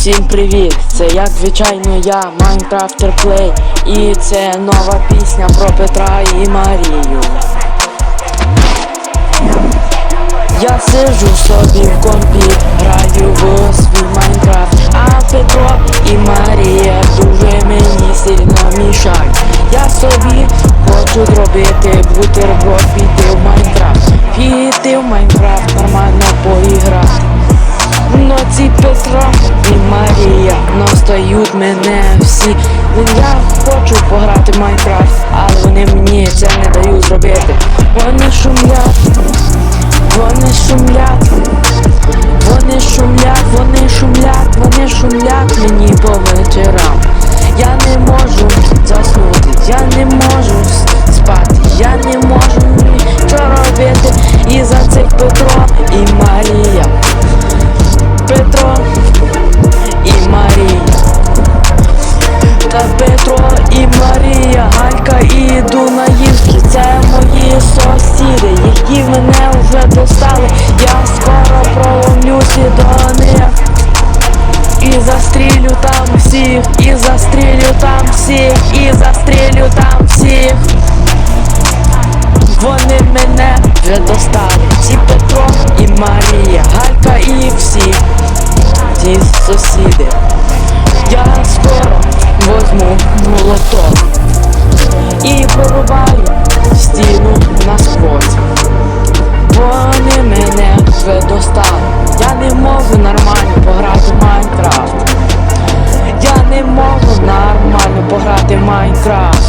Всім привіт! Це як звичайно я, Майнкрафтер Плей. І це нова пісня про Петра і Марію. Я сиджу собі в компі, граю в свій Майнкрафт, а Петро і Марія дуже мені сильно мішають. Я собі хочу зробити бутерброд, піти в Майнкрафт, піти в Майнкрафт, нормально поіграти. Настають мене всі. Я хочу пограти в Майнкрафт, але вони мені це не дають зробити. Вони шумлять, вони шумлять, вони шумлять, вони шумлять, вони шумлять мені по вечорам. Я не можу заснути, я не можу спати, я не можу нічого робити. І за цих Петро і Марія. Вже достали. Я скоро проломлюся до них. І застрілю там всіх, і застрілю там всіх, і застрілю там всіх. Вони мене вже достали. Ці Петро і Марія, Галька і всі ті сусіди. Я скоро возьму молоток і порубаю всі Orchestra